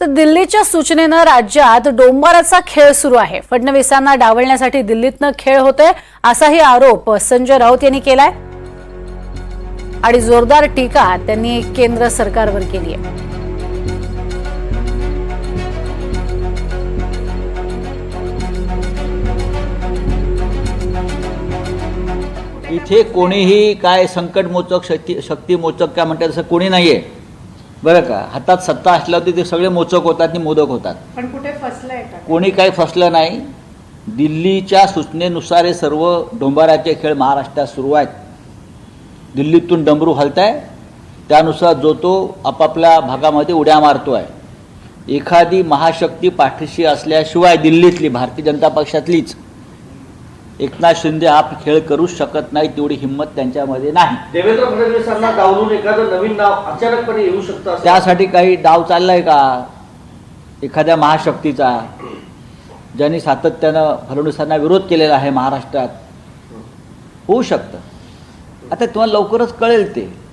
तर दिल्लीच्या सूचनेनं राज्यात डोंबाराचा खेळ सुरू आहे. फडणवीसांना डावलण्यासाठी दिल्लीतनं खेळ होतोय असाही आरोप संजय राऊत यांनी केलाय. आणि जोरदार टीका त्यांनी केंद्र सरकारवर केली आहे इथे कोणीही काय संकटमोचक शक्ती शक्तिमोचक काय म्हणतात असं कोणी नाहीये. बरं का? हातात सत्ता असल्यावर ते सगळे मोचक होतात आणि मोदक होतात. पण कुठे फसलंय का? कोणी काही फसलं नाही. दिल्लीच्या सूचनेनुसार हे सर्व डोंबाराचे खेळ महाराष्ट्रात सुरू आहेत. दिल्लीतून डमरू हलताय. त्यानुसार जो तो आपापल्या भागामध्ये उड्या मारतो आहे एखादी महाशक्ती पाठीशी असल्याशिवाय दिल्लीतली भारतीय जनता पक्षातलीच एकनाथ शिंदे हा खेळ करूच शकत नाही तेवढी हिंमत त्यांच्यामध्ये नाही. देवेंद्र फडणवीसांना डावलून एखादं नवीन नाव अचानकपणे येऊ शकतं त्यासाठी काही डाव चाललाय का? एखाद्या महाशक्तीचा. ज्यांनी सातत्यानं फडणवीसांना विरोध केलेला आहे महाराष्ट्रात. होऊ शकतं. आता तुम्हाला लवकरच कळेल ते.